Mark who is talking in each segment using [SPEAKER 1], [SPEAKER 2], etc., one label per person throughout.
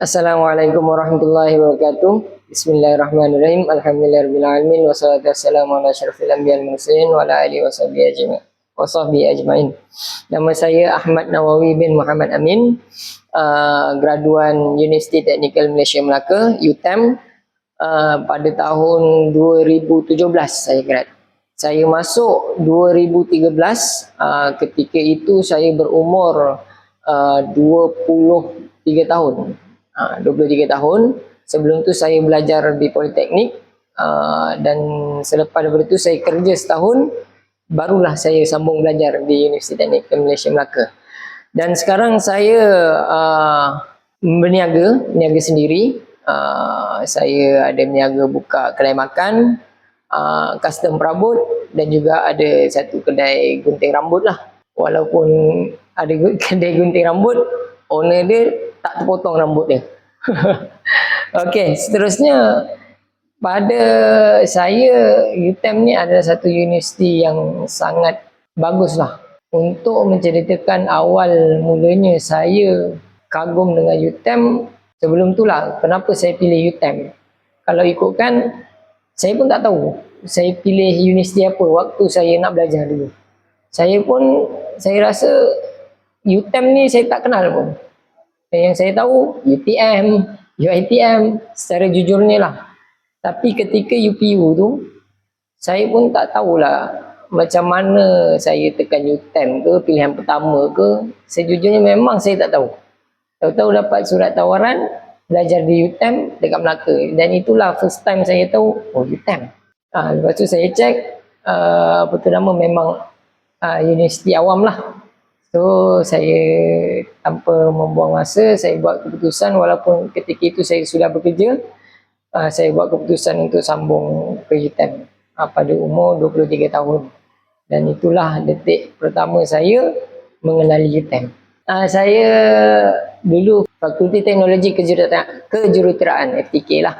[SPEAKER 1] Assalamualaikum warahmatullahi wabarakatuh. Bismillahirrahmanirrahim. Alhamdulillahirabbil alamin wassalatu wassalamu ala asyrafil anbiya'i wal mursalin wa ala alihi wasahbihi ajma'in. Wasahbihi ajma'in. Nama saya Ahmad Nawawi bin Muhammad Amin, uh, graduan Universiti Teknikal Malaysia Melaka, UTM uh, pada tahun 2017 saya grad. Saya masuk 2013 uh, ketika itu saya berumur uh, 23 tahun uh, 23 tahun. Sebelum tu saya belajar di Politeknik uh, dan selepas daripada itu saya kerja setahun barulah saya sambung belajar di Universiti Teknik Malaysia Melaka. Dan sekarang saya uh, berniaga, berniaga sendiri. Saya ada berniaga buka kedai makan, custom perabot dan juga ada satu kedai gunting rambut lah. Walaupun ada kedai gunting rambut, owner dia tak terpotong rambut dia. Okey, seterusnya pada saya UTM ni adalah satu universiti yang sangat bagus lah untuk menceritakan awal mulanya saya kagum dengan UTM sebelum tu lah kenapa saya pilih UTM kalau ikutkan saya pun tak tahu saya pilih universiti apa waktu saya nak belajar dulu. Saya pun saya rasa UTM ni saya tak kenal pun yang saya tahu UTM, UITM secara jujurnya lah. Tapi ketika UPU tu, saya pun tak tahulah macam mana saya tekan UTM ke, pilihan pertama ke. Sejujurnya memang saya tak tahu. Tahu-tahu dapat surat tawaran belajar di UTM dekat Melaka. Dan itulah first time saya tahu, oh UTM. Ha, lepas tu saya cek, uh, apa tu nama memang uh, universiti awam lah. So saya tanpa membuang masa saya buat keputusan walaupun ketika itu saya sudah bekerja uh, saya buat keputusan untuk sambung ke UTM uh, pada umur 23 tahun dan itulah detik pertama saya mengenali UTM. Uh, saya dulu Fakulti Teknologi Kejuruteraan, Kejuruteraan FTK lah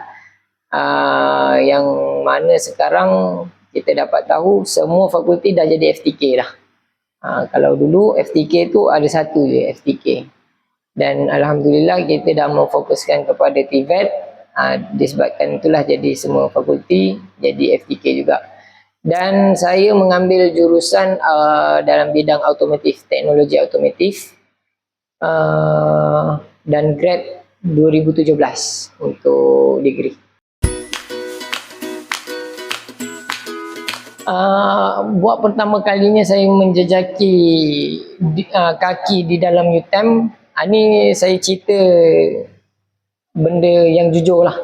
[SPEAKER 1] uh, yang mana sekarang kita dapat tahu semua fakulti dah jadi FTK lah. Ha, kalau dulu FTK tu ada satu je FTK. Dan Alhamdulillah kita dah memfokuskan kepada TVET. Ha, disebabkan itulah jadi semua fakulti jadi FTK juga. Dan saya mengambil jurusan uh, dalam bidang automotif, teknologi automotif. Uh, dan grad 2017 untuk degree. Uh, buat pertama kalinya saya menjejaki uh, kaki di dalam UTM uh, ni saya cerita benda yang jujur lah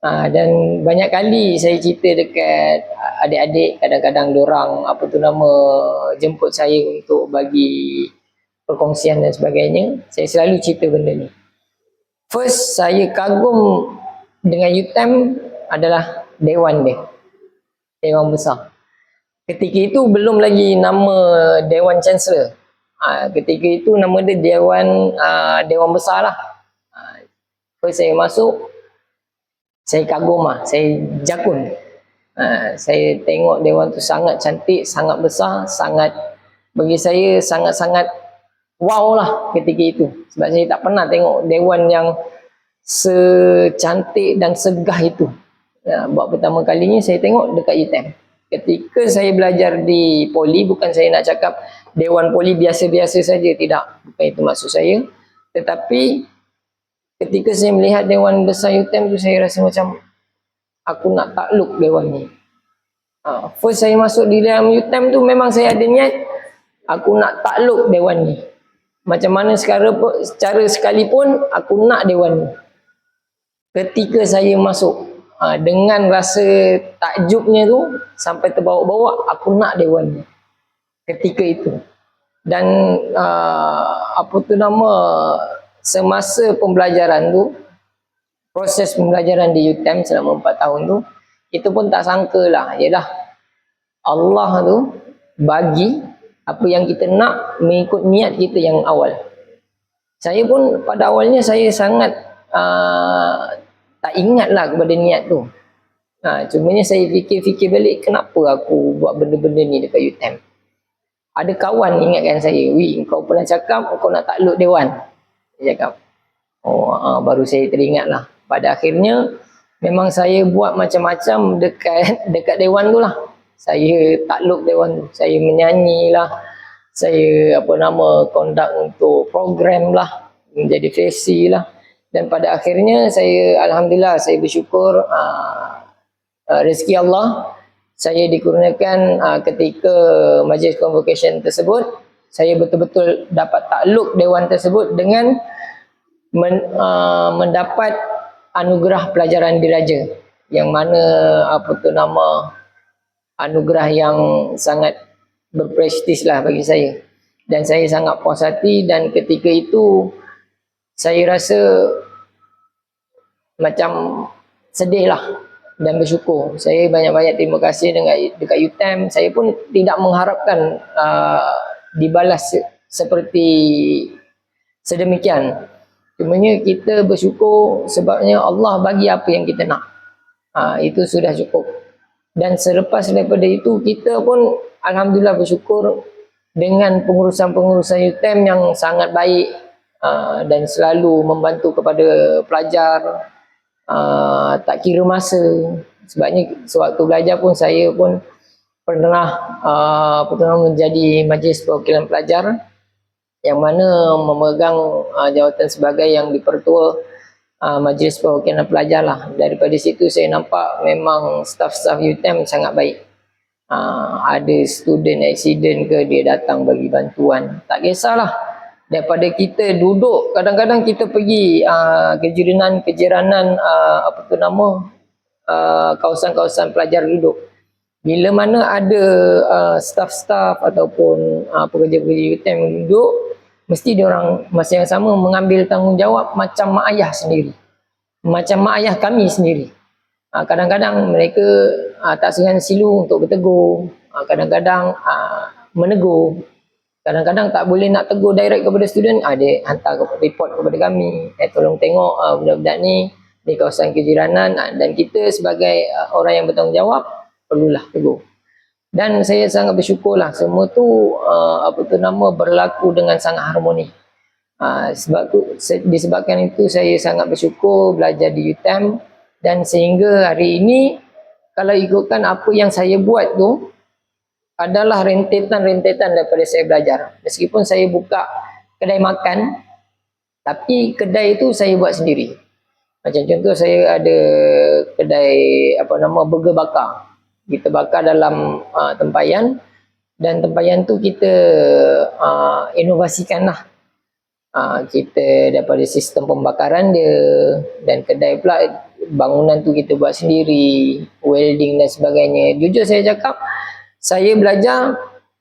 [SPEAKER 1] uh, dan banyak kali saya cerita dekat adik-adik kadang-kadang orang apa tu nama jemput saya untuk bagi perkongsian dan sebagainya. Saya selalu cerita benda ni. First saya kagum dengan UTM adalah dewan dia Dewan Besar. Ketika itu belum lagi nama Dewan Chancellor. Ha, ketika itu nama dia Dewan uh, Dewan Besar lah. Ha, first saya masuk, saya kagum lah, saya jakun. Ha, saya tengok Dewan tu sangat cantik, sangat besar, sangat bagi saya sangat-sangat wow lah ketika itu. Sebab saya tak pernah tengok Dewan yang secantik dan segah itu. Ya, buat pertama kalinya saya tengok dekat UTM. Ketika saya belajar di poli, bukan saya nak cakap Dewan Poli biasa-biasa saja, tidak. Bukan itu maksud saya. Tetapi ketika saya melihat Dewan Besar UTM tu saya rasa macam aku nak takluk Dewan ni. Ha, first saya masuk di dalam UTM tu memang saya ada niat aku nak takluk Dewan ni. Macam mana sekarang secara sekalipun aku nak Dewan ni. Ketika saya masuk ha, dengan rasa takjubnya tu sampai terbawa-bawa aku nak dewan ketika itu. Dan uh, apa tu nama semasa pembelajaran tu proses pembelajaran di UTM selama 4 tahun tu itu pun tak sangka lah. Ialah Allah tu bagi apa yang kita nak mengikut niat kita yang awal. Saya pun pada awalnya saya sangat uh, tak ingat lah kepada niat tu. Ha, cumanya saya fikir-fikir balik kenapa aku buat benda-benda ni dekat UTM. Ada kawan ingatkan saya, Wi, kau pernah cakap kau nak takluk Dewan. Dia cakap. Oh, uh, baru saya teringat lah. Pada akhirnya, memang saya buat macam-macam dekat dekat dewan tu lah. Saya takluk dewan tu. Saya menyanyi lah. Saya apa nama, conduct untuk program lah. Menjadi fesi lah. Dan pada akhirnya, saya Alhamdulillah, saya bersyukur uh, uh, rezeki Allah. Saya dikurniakan uh, ketika majlis convocation tersebut. Saya betul-betul dapat takluk dewan tersebut dengan men, uh, mendapat anugerah pelajaran diraja yang mana apa tu nama anugerah yang sangat berprestis lah bagi saya dan saya sangat puas hati dan ketika itu saya rasa macam sedih lah dan bersyukur saya banyak-banyak terima kasih dengan dekat UTM saya pun tidak mengharapkan uh, dibalas seperti sedemikian Cumanya kita bersyukur sebabnya Allah bagi apa yang kita nak. Ha, itu sudah cukup. Dan selepas daripada itu kita pun Alhamdulillah bersyukur dengan pengurusan-pengurusan UTM yang sangat baik uh, dan selalu membantu kepada pelajar uh, tak kira masa sebabnya sewaktu belajar pun saya pun pernah uh, pernah menjadi majlis perwakilan pelajar yang mana memegang uh, jawatan sebagai yang dipertua uh, majlis perwakilan pelajar lah. Daripada situ saya nampak memang staff-staff UTM sangat baik. Uh, ada student accident ke dia datang bagi bantuan. Tak kisahlah. Daripada kita duduk, kadang-kadang kita pergi uh, kejiranan-kejiranan uh, apa tu nama uh, kawasan-kawasan pelajar duduk. Bila mana ada uh, staff-staff ataupun uh, pekerja-pekerja UTM duduk, mesti dia orang masa yang sama mengambil tanggungjawab macam mak ayah sendiri. Macam mak ayah kami sendiri. Ha, kadang-kadang mereka ha, tak segan silu untuk bertegur. Ha, kadang-kadang menegur. Kadang-kadang tak boleh nak tegur direct kepada student, ada hantar report kepada kami. Eh, tolong tengok budak-budak ni di kawasan kejiranan dan kita sebagai orang yang bertanggungjawab perlulah tegur. Dan saya sangat bersyukur lah semua tu uh, apa tu nama berlaku dengan sangat harmoni. Uh, sebab tu disebabkan itu saya sangat bersyukur belajar di UTM dan sehingga hari ini kalau ikutkan apa yang saya buat tu adalah rentetan-rentetan daripada saya belajar. Meskipun saya buka kedai makan tapi kedai itu saya buat sendiri. Macam contoh saya ada kedai apa nama burger bakar. Kita bakar dalam uh, tempayan. Dan tempayan tu kita uh, inovasikan lah uh, kita daripada sistem pembakaran dia. Dan kedai pula bangunan tu kita buat sendiri. Welding dan sebagainya. Jujur saya cakap saya belajar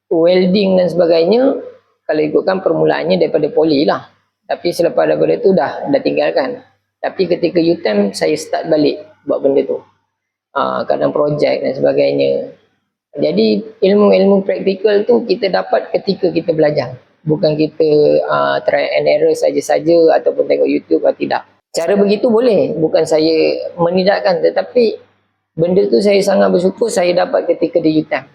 [SPEAKER 1] welding dan sebagainya kalau ikutkan permulaannya daripada poli lah tapi selepas daripada tu dah dah tinggalkan tapi ketika UTM saya start balik buat benda tu uh, kadang projek dan sebagainya. Jadi ilmu-ilmu praktikal tu kita dapat ketika kita belajar. Bukan kita uh, try and error saja-saja ataupun tengok YouTube atau tidak. Cara begitu boleh. Bukan saya menidakkan tetapi benda tu saya sangat bersyukur saya dapat ketika di UTM.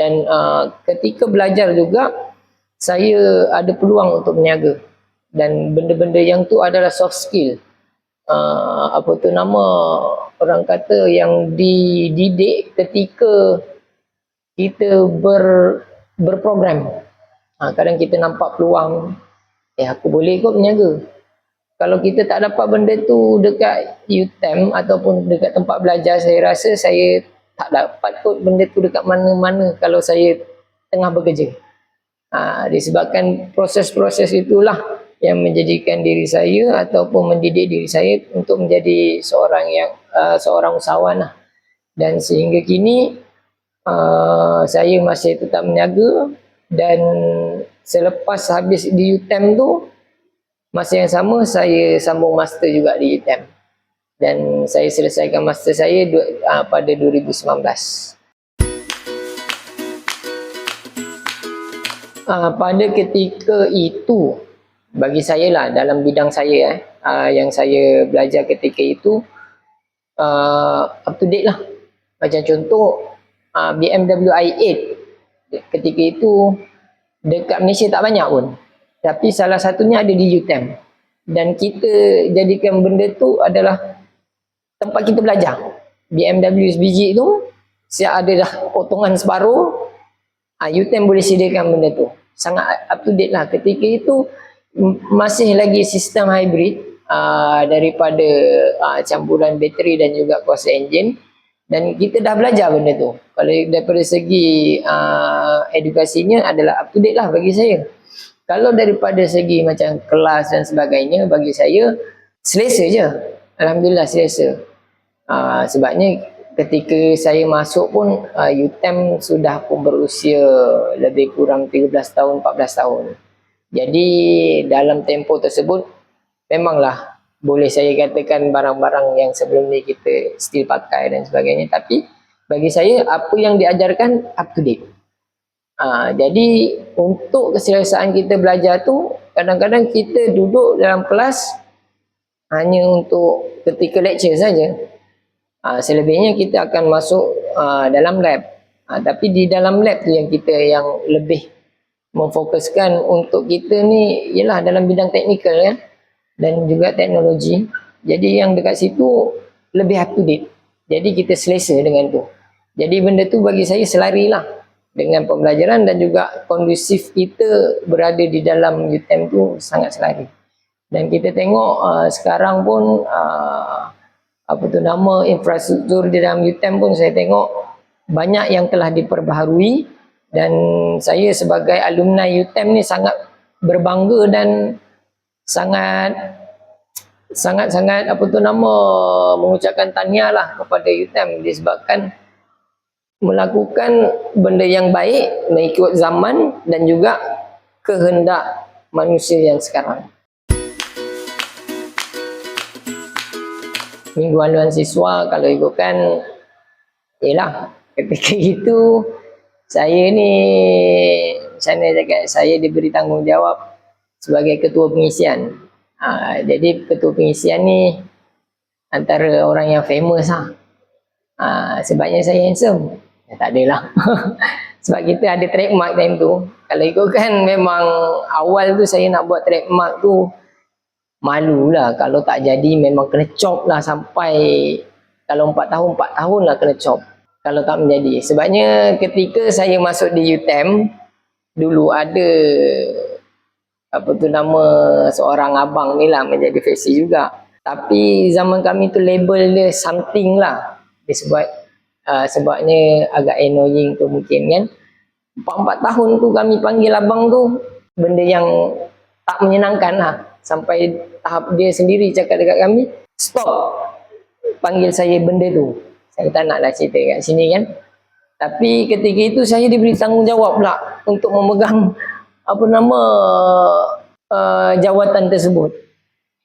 [SPEAKER 1] Dan uh, ketika belajar juga saya ada peluang untuk berniaga. Dan benda-benda yang tu adalah soft skill. Uh, apa tu nama orang kata yang dididik ketika kita ber berprogram. Ha, kadang kita nampak peluang, eh aku boleh kot berniaga. Kalau kita tak dapat benda tu dekat UTM ataupun dekat tempat belajar, saya rasa saya tak dapat kot benda tu dekat mana-mana kalau saya tengah bekerja. Ha, disebabkan proses-proses itulah yang menjadikan diri saya ataupun mendidik diri saya untuk menjadi seorang yang uh, seorang usahawan lah. dan sehingga kini uh, saya masih tetap meniaga dan selepas habis di UTM tu masa yang sama saya sambung master juga di UTM dan saya selesaikan master saya uh, pada 2019 uh, pada ketika itu bagi saya lah dalam bidang saya eh uh, yang saya belajar ketika itu uh, up to date lah. Macam contoh uh, BMW i8 ketika itu dekat Malaysia tak banyak pun. Tapi salah satunya ada di UTM dan kita jadikan benda tu adalah tempat kita belajar. BMW SBG tu siap ada dah potongan separuh uh, UTM boleh sediakan benda tu. Sangat up to date lah. Ketika itu masih lagi sistem hybrid uh, daripada uh, campuran bateri dan juga kuasa enjin dan kita dah belajar benda tu. Kalau daripada segi uh, edukasinya adalah up to date lah bagi saya. Kalau daripada segi macam kelas dan sebagainya bagi saya selesa je. Alhamdulillah selesa. Uh, sebabnya ketika saya masuk pun uh, UTM sudah pun berusia lebih kurang 13 tahun 14 tahun. Jadi dalam tempoh tersebut memanglah boleh saya katakan barang-barang yang sebelum ni kita still pakai dan sebagainya tapi bagi saya apa yang diajarkan up to date. Ha, jadi untuk keselesaan kita belajar tu kadang-kadang kita duduk dalam kelas hanya untuk ketika lecture saja. Ha, selebihnya kita akan masuk ha, dalam lab. Ha, tapi di dalam lab tu yang kita yang lebih memfokuskan untuk kita ni ialah dalam bidang teknikal kan dan juga teknologi. Jadi yang dekat situ lebih up to date. Jadi kita selesa dengan tu. Jadi benda tu bagi saya selari lah dengan pembelajaran dan juga kondusif kita berada di dalam UTM tu sangat selari. Dan kita tengok uh, sekarang pun uh, apa tu nama infrastruktur di dalam UTM pun saya tengok banyak yang telah diperbaharui dan saya sebagai alumni UTM ni sangat berbangga dan sangat sangat sangat apa tu nama mengucapkan tahniah lah kepada UTM disebabkan melakukan benda yang baik mengikut zaman dan juga kehendak manusia yang sekarang. Minggu haluan siswa kalau ikutkan ialah ketika itu saya ni sana cakap saya diberi tanggungjawab sebagai ketua pengisian. Ha, jadi ketua pengisian ni antara orang yang famous lah. Ha, sebabnya saya handsome. Ya, tak adalah. Sebab kita ada trademark time tu. Kalau ikutkan memang awal tu saya nak buat trademark tu malulah kalau tak jadi memang kena chop lah sampai kalau 4 tahun 4 tahun lah kena chop kalau tak menjadi. Sebabnya ketika saya masuk di UTM dulu ada apa tu nama seorang abang ni lah menjadi face juga. Tapi zaman kami tu label dia something lah. Disebut uh, sebabnya agak annoying tu mungkin kan. Empat-empat tahun tu kami panggil abang tu benda yang tak menyenangkan lah. Sampai tahap dia sendiri cakap dekat kami, stop panggil saya benda tu. Saya tak naklah cerita kat sini kan. Tapi ketika itu saya diberi tanggungjawab pula untuk memegang apa nama uh, jawatan tersebut.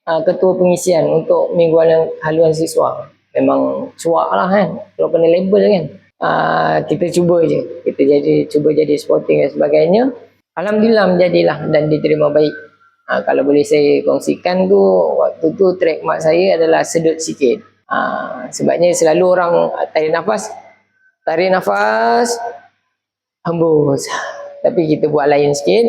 [SPEAKER 1] Uh, ketua pengisian untuk mingguan haluan siswa memang cuak lah kan kalau kena label kan uh, kita cuba je kita jadi cuba jadi sporting dan sebagainya Alhamdulillah menjadilah dan diterima baik uh, kalau boleh saya kongsikan tu waktu tu trademark saya adalah sedut sikit uh, sebabnya selalu orang tarik nafas tarik nafas hembus tapi kita buat lain sikit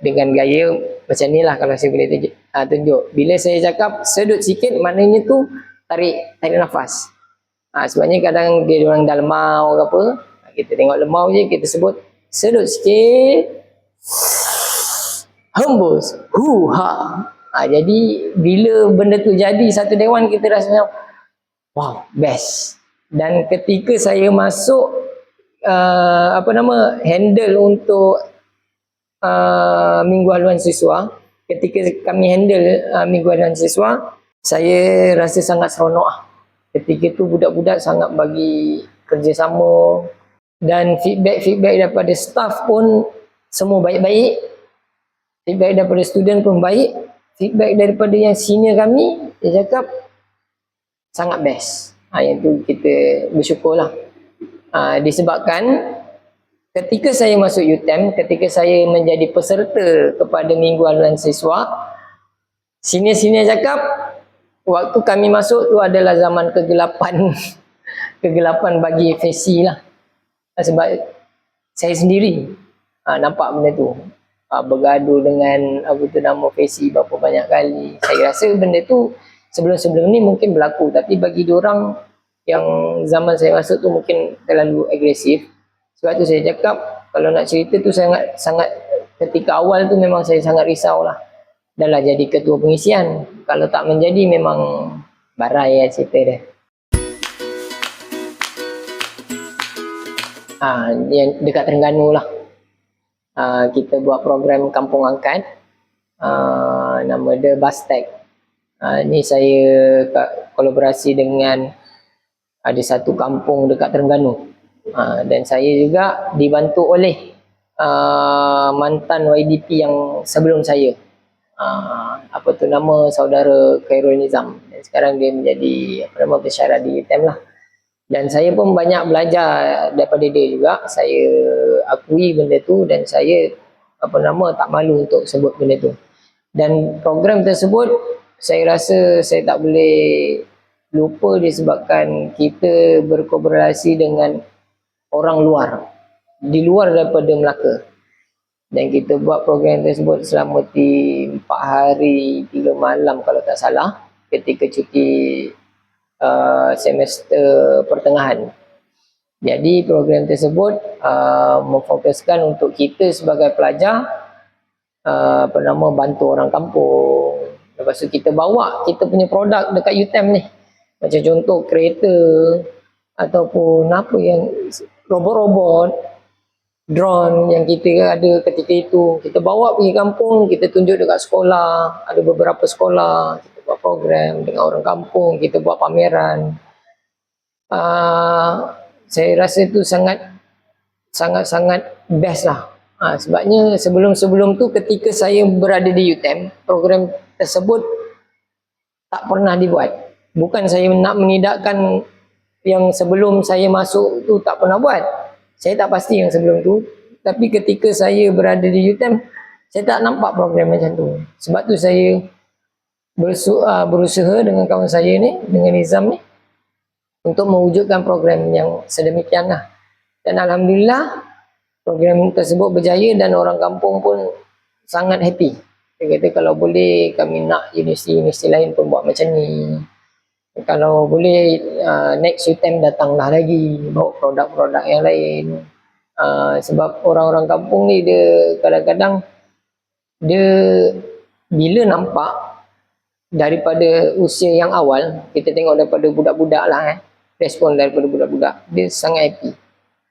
[SPEAKER 1] dengan gaya macam ni lah kalau saya boleh tunjuk, uh, tunjuk. bila saya cakap sedut sikit maknanya tu tarik tarik nafas. Ha, sebabnya kadang dia orang dah lemau ke apa, ha, kita tengok lemau je kita sebut sedut sikit. Hembus. Hu ha. ha. jadi bila benda tu jadi satu dewan kita rasa macam wow, best. Dan ketika saya masuk uh, apa nama handle untuk uh, minggu haluan siswa, ketika kami handle uh, minggu haluan siswa, saya rasa sangat seronok lah. Ketika tu budak-budak sangat bagi kerjasama dan feedback-feedback daripada staff pun semua baik-baik. Feedback daripada student pun baik. Feedback daripada yang senior kami, dia cakap sangat best. Ha, yang tu kita bersyukur lah. Ha, disebabkan ketika saya masuk UTM, ketika saya menjadi peserta kepada minggu haluan siswa, senior-senior cakap, waktu kami masuk tu adalah zaman kegelapan kegelapan bagi FSC lah sebab saya sendiri ha, nampak benda tu uh, bergaduh dengan apa tu nama Fesi berapa banyak kali. Saya rasa benda tu sebelum-sebelum ni mungkin berlaku tapi bagi orang yang zaman saya masuk tu mungkin terlalu agresif. Sebab tu saya cakap kalau nak cerita tu sangat sangat ketika awal tu memang saya sangat risau lah. Dah lah jadi ketua pengisian. Kalau tak menjadi memang barai ya cerita dia. Ha, yang dekat Terengganu lah. Ha, kita buat program Kampung Angkat. Ha, nama dia Bastek. Ha, ni saya kolaborasi dengan ada satu kampung dekat Terengganu. Ha, dan saya juga dibantu oleh uh, mantan YDP yang sebelum saya. Uh, apa tu nama saudara Khairul Nizam. Dan sekarang dia menjadi apa nama pesyarat di UTM lah dan saya pun banyak belajar daripada dia juga. Saya akui benda tu dan saya apa nama tak malu untuk sebut benda tu. Dan program tersebut saya rasa saya tak boleh lupa disebabkan kita berkolaborasi dengan orang luar. Di luar daripada Melaka. Dan kita buat program tersebut selama 4 hari 3 malam kalau tak salah ketika cuti uh, semester pertengahan. Jadi program tersebut uh, memfokuskan untuk kita sebagai pelajar uh, apa nama bantu orang kampung. Lepas tu kita bawa kita punya produk dekat UTM ni. Macam contoh kereta ataupun apa yang robot-robot drone yang kita ada ketika itu kita bawa pergi kampung kita tunjuk dekat sekolah ada beberapa sekolah buat program dengan orang kampung, kita buat pameran. Uh, saya rasa itu sangat sangat sangat best lah. Uh, sebabnya sebelum-sebelum tu ketika saya berada di UTM, program tersebut tak pernah dibuat. Bukan saya nak menidakkan yang sebelum saya masuk tu tak pernah buat. Saya tak pasti yang sebelum tu. Tapi ketika saya berada di UTM, saya tak nampak program macam tu. Sebab tu saya bersu, uh, berusaha dengan kawan saya ni, dengan Nizam ni untuk mewujudkan program yang sedemikian lah. Dan Alhamdulillah program tersebut berjaya dan orang kampung pun sangat happy. Dia kata kalau boleh kami nak universiti-universiti lain pun buat macam ni. Kalau boleh uh, next UTM datanglah lagi bawa produk-produk yang lain. Uh, sebab orang-orang kampung ni dia kadang-kadang dia bila nampak daripada usia yang awal kita tengok daripada budak-budak lah eh. Respon daripada budak-budak. Dia sangat happy.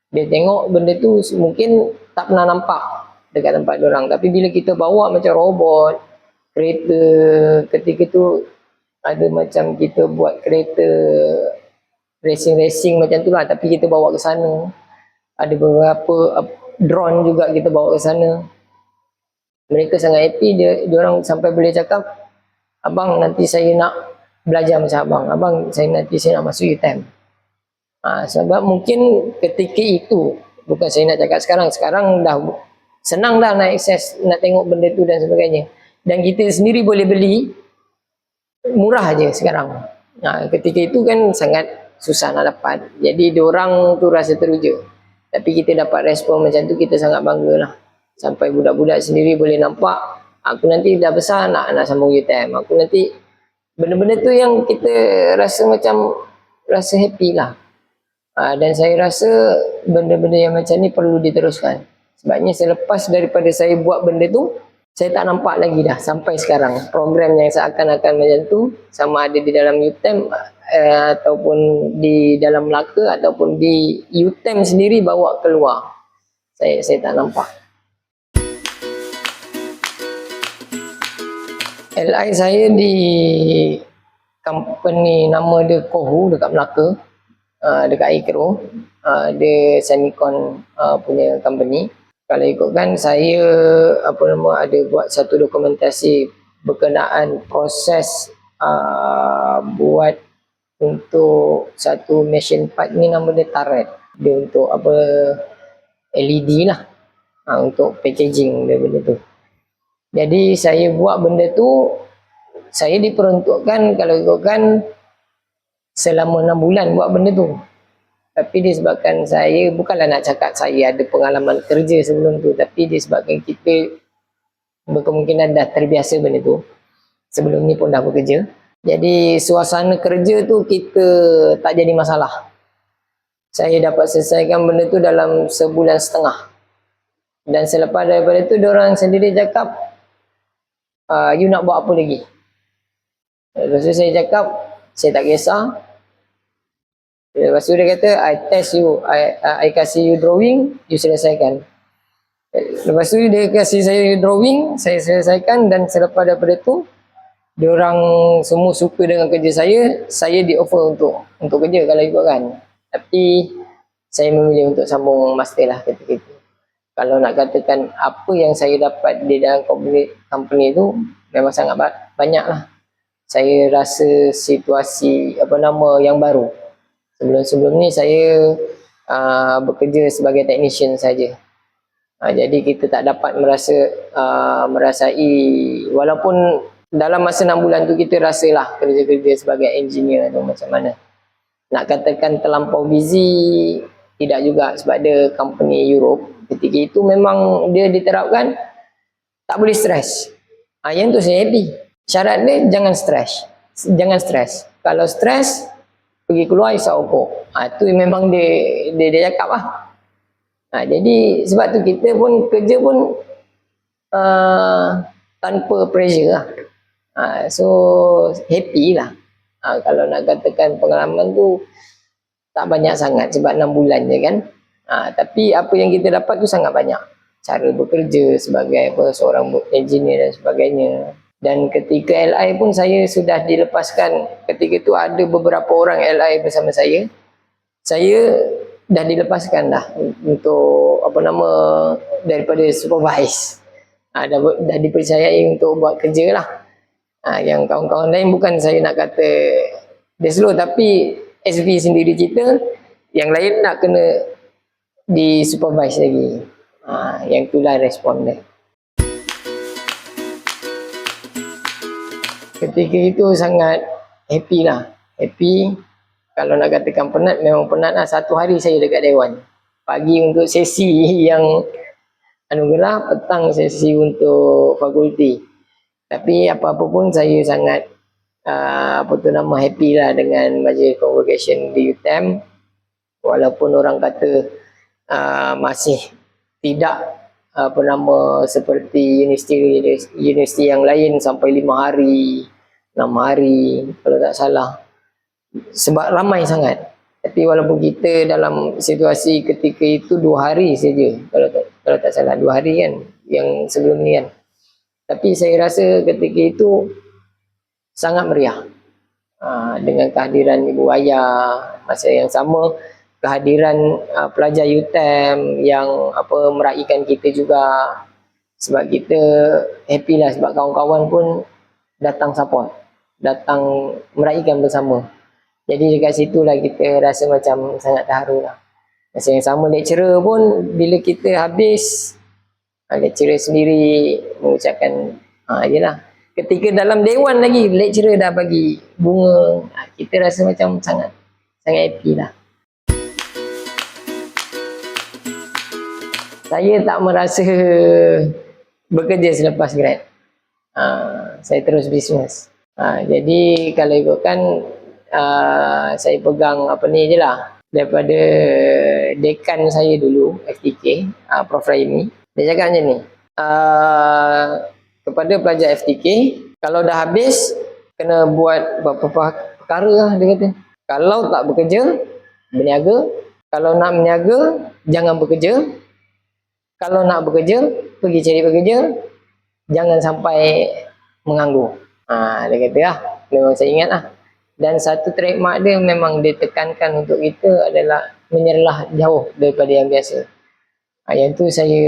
[SPEAKER 1] Dia tengok benda tu mungkin tak pernah nampak dekat tempat orang tapi bila kita bawa macam robot kereta ketika tu ada macam kita buat kereta racing-racing macam tu lah. Tapi kita bawa ke sana. Ada beberapa uh, drone juga kita bawa ke sana. Mereka sangat happy. Dia, dia orang sampai boleh cakap abang nanti saya nak belajar macam abang. Abang saya nanti saya nak masuk UTM ha, sebab mungkin ketika itu bukan saya nak cakap sekarang. Sekarang dah senang dah nak akses nak tengok benda tu dan sebagainya. Dan kita sendiri boleh beli murah aja sekarang. Ha, ketika itu kan sangat susah nak dapat. Jadi orang tu rasa teruja. Tapi kita dapat respon macam tu kita sangat bangga lah. Sampai budak-budak sendiri boleh nampak aku nanti dah besar nak nak sambung UTM aku nanti benda-benda tu yang kita rasa macam rasa happy lah. Uh, dan saya rasa benda-benda yang macam ni perlu diteruskan. Sebabnya selepas daripada saya buat benda tu saya tak nampak lagi dah sampai sekarang. Program yang seakan-akan macam tu sama ada di dalam uh, eh, ataupun di dalam Melaka ataupun di UTM sendiri bawa keluar. Saya saya tak nampak LI saya di company nama dia Kohu dekat Melaka. Uh, dekat Aikro uh, dia Semicon uh, punya company. Kalau ikutkan saya apa nama ada buat satu dokumentasi berkenaan proses uh, buat untuk satu machine part ni nama dia Taret dia untuk apa LED lah. Uh, untuk packaging dia benda tu jadi saya buat benda tu saya diperuntukkan kalau ikutkan selama 6 bulan buat benda tu. Tapi disebabkan saya bukanlah nak cakap saya ada pengalaman kerja sebelum tu tapi disebabkan kita berkemungkinan dah terbiasa benda tu. Sebelum ni pun dah bekerja. Jadi suasana kerja tu kita tak jadi masalah. Saya dapat selesaikan benda tu dalam sebulan setengah. Dan selepas daripada tu, orang sendiri cakap, uh, you nak buat apa lagi? Lepas tu saya cakap, saya tak kisah. Lepas tu dia kata, I test you, I, uh, I kasih you drawing, you selesaikan. Lepas tu dia kasih saya drawing, saya selesaikan dan selepas daripada tu, orang semua suka dengan kerja saya, saya di offer untuk untuk kerja kalau ikutkan. Tapi saya memilih untuk sambung master lah ketika itu kalau nak katakan apa yang saya dapat di dalam company, company tu memang sangat banyak lah. Saya rasa situasi apa nama yang baru. Sebelum-sebelum ni saya uh, bekerja sebagai technician saja. Uh, jadi kita tak dapat merasa uh, merasai walaupun dalam masa 6 bulan tu kita rasalah kerja-kerja sebagai engineer tu macam mana. Nak katakan terlampau busy tidak juga sebab ada company Europe ketika itu memang dia diterapkan tak boleh stres. Ha, yang tu saya happy. Syarat dia jangan stres. Jangan stres. Kalau stres, pergi keluar isap okok. Ha, tu memang dia, dia, dia cakap lah. Ha, jadi sebab tu kita pun kerja pun uh, tanpa pressure lah. Ha, so happy lah. Ha, kalau nak katakan pengalaman tu tak banyak sangat sebab 6 bulan je kan. Ha, tapi apa yang kita dapat tu sangat banyak. Cara bekerja sebagai apa seorang engineer dan sebagainya. Dan ketika LI pun saya sudah dilepaskan. Ketika itu ada beberapa orang LI bersama saya. Saya dah dilepaskan dah untuk apa nama daripada supervise. Ha, dah, dah dipercayai untuk buat kerja lah. Ha, yang kawan-kawan lain bukan saya nak kata dia slow tapi SV sendiri kita yang lain nak kena di supervise lagi. Ha, yang itulah respon dia. Ketika itu sangat happy lah. Happy. Kalau nak katakan penat, memang penat lah. Satu hari saya dekat Dewan. Pagi untuk sesi yang anugerah, petang sesi untuk fakulti. Tapi apa-apa pun saya sangat uh, apa tu nama happy lah dengan majlis convocation di UTM. Walaupun orang kata uh, masih tidak apa nama seperti universiti universiti yang lain sampai lima hari, enam hari kalau tak salah. Sebab ramai sangat. Tapi walaupun kita dalam situasi ketika itu dua hari saja kalau tak kalau tak salah dua hari kan yang sebelum ni kan. Tapi saya rasa ketika itu sangat meriah. Uh, dengan kehadiran ibu ayah masa yang sama kehadiran uh, pelajar UTM yang apa meraihkan kita juga. Sebab kita happy lah sebab kawan-kawan pun datang support datang meraihkan bersama. Jadi dekat situ lah kita rasa macam sangat terharu lah. Masa yang sama lecturer pun bila kita habis uh, lecturer sendiri mengucapkan ha, yelah ketika dalam dewan lagi lecturer dah bagi bunga. Uh, kita rasa macam sangat sangat happy lah saya tak merasa bekerja selepas grad. Uh, saya terus bisnes. Uh, jadi kalau ikutkan uh, saya pegang apa ni je lah. Daripada dekan saya dulu, FTK, uh, Prof. Raimi. Dia cakap macam ni. Uh, kepada pelajar FTK, kalau dah habis, kena buat beberapa perkara lah dia kata. Kalau tak bekerja, berniaga. Kalau nak berniaga, jangan bekerja kalau nak bekerja, pergi cari bekerja, jangan sampai menganggur. Ha, dia kata lah, memang saya ingat lah. Dan satu trademark dia memang ditekankan untuk kita adalah menyerlah jauh daripada yang biasa. Ha, yang tu saya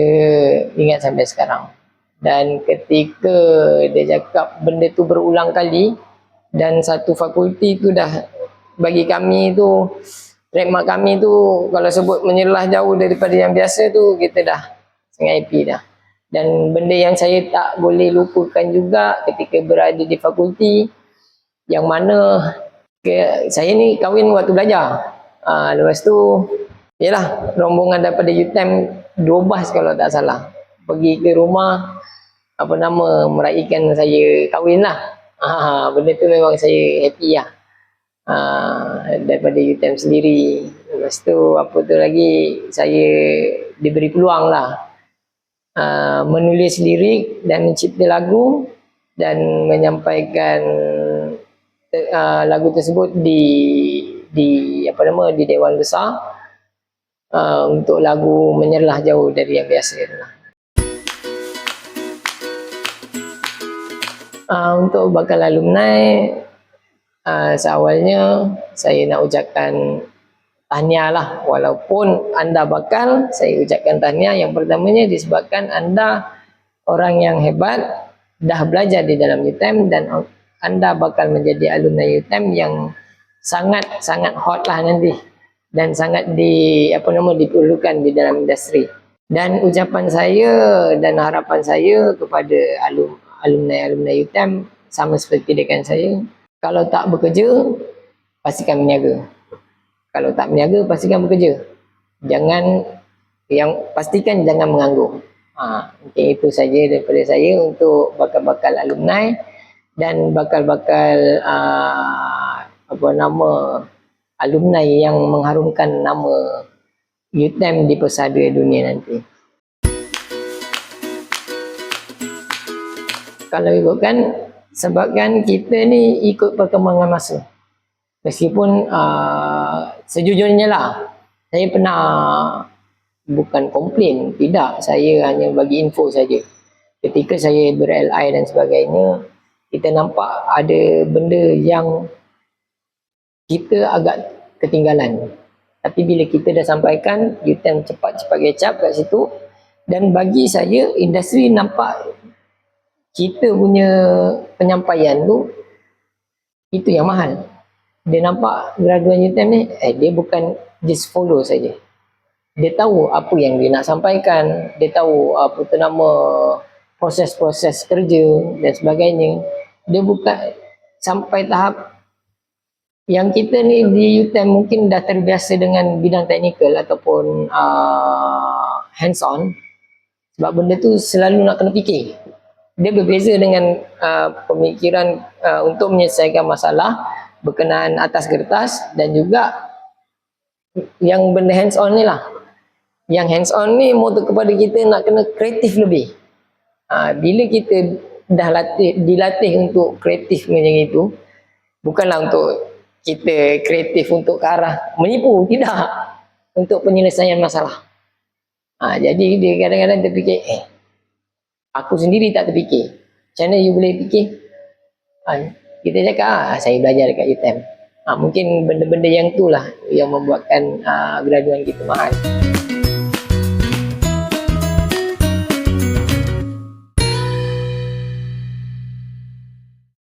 [SPEAKER 1] ingat sampai sekarang. Dan ketika dia cakap benda tu berulang kali dan satu fakulti tu dah bagi kami tu trademark kami tu kalau sebut menyerlah jauh daripada yang biasa tu kita dah sangat happy dah. Dan benda yang saya tak boleh lupakan juga ketika berada di fakulti yang mana ke, saya ni kahwin waktu belajar. Ha, lepas tu, yalah rombongan daripada UTM 12 kalau tak salah. Pergi ke rumah apa nama meraihkan saya kahwin lah. Ha, benda tu memang saya happy lah. Ha, daripada UTM sendiri. Lepas tu apa tu lagi saya diberi peluang lah. Ha, menulis lirik dan mencipta lagu dan menyampaikan uh, lagu tersebut di di apa nama di Dewan Besar uh, untuk lagu menyerlah jauh dari yang biasa lah. Uh, untuk bakal alumni uh, seawalnya saya nak ucapkan tahniah lah walaupun anda bakal saya ucapkan tahniah yang pertamanya disebabkan anda orang yang hebat dah belajar di dalam UTM dan anda bakal menjadi alumni UTM yang sangat-sangat hot lah nanti dan sangat di apa nama diperlukan di dalam industri dan ucapan saya dan harapan saya kepada alum alumni-alumni UTM sama seperti dengan saya. Kalau tak bekerja, pastikan berniaga. Kalau tak berniaga, pastikan bekerja. Jangan, yang pastikan jangan menganggur. Ha, mungkin itu saja daripada saya untuk bakal-bakal alumni dan bakal-bakal uh, apa nama alumni yang mengharumkan nama UTM di pesada dunia nanti. kalau ikutkan sebabkan kita ni ikut perkembangan masa. Meskipun uh, sejujurnya lah, saya pernah bukan komplain, tidak. Saya hanya bagi info saja. Ketika saya ber-LI dan sebagainya, kita nampak ada benda yang kita agak ketinggalan. Tapi bila kita dah sampaikan, kita cepat-cepat kecap kat situ. Dan bagi saya, industri nampak kita punya penyampaian tu itu yang mahal. Dia nampak graduan UTM ni, eh dia bukan just follow saja. Dia tahu apa yang dia nak sampaikan, dia tahu apa tu nama proses-proses kerja dan sebagainya. Dia bukan sampai tahap yang kita ni di UTM mungkin dah terbiasa dengan bidang teknikal ataupun uh, hands on sebab benda tu selalu nak kena fikir dia berbeza dengan uh, pemikiran uh, untuk menyelesaikan masalah berkenaan atas kertas dan juga yang benda hands on ni lah yang hands on ni motor kepada kita nak kena kreatif lebih uh, bila kita dah latih dilatih untuk kreatif macam itu bukanlah untuk kita kreatif untuk ke arah menipu tidak untuk penyelesaian masalah uh, jadi dia kadang-kadang terfikir eh Aku sendiri tak terfikir. Macam mana you boleh fikir? Ha, kita cakap, ah, saya belajar dekat UTM. Ha, mungkin benda-benda yang tu lah yang membuatkan uh, graduan kita mahal.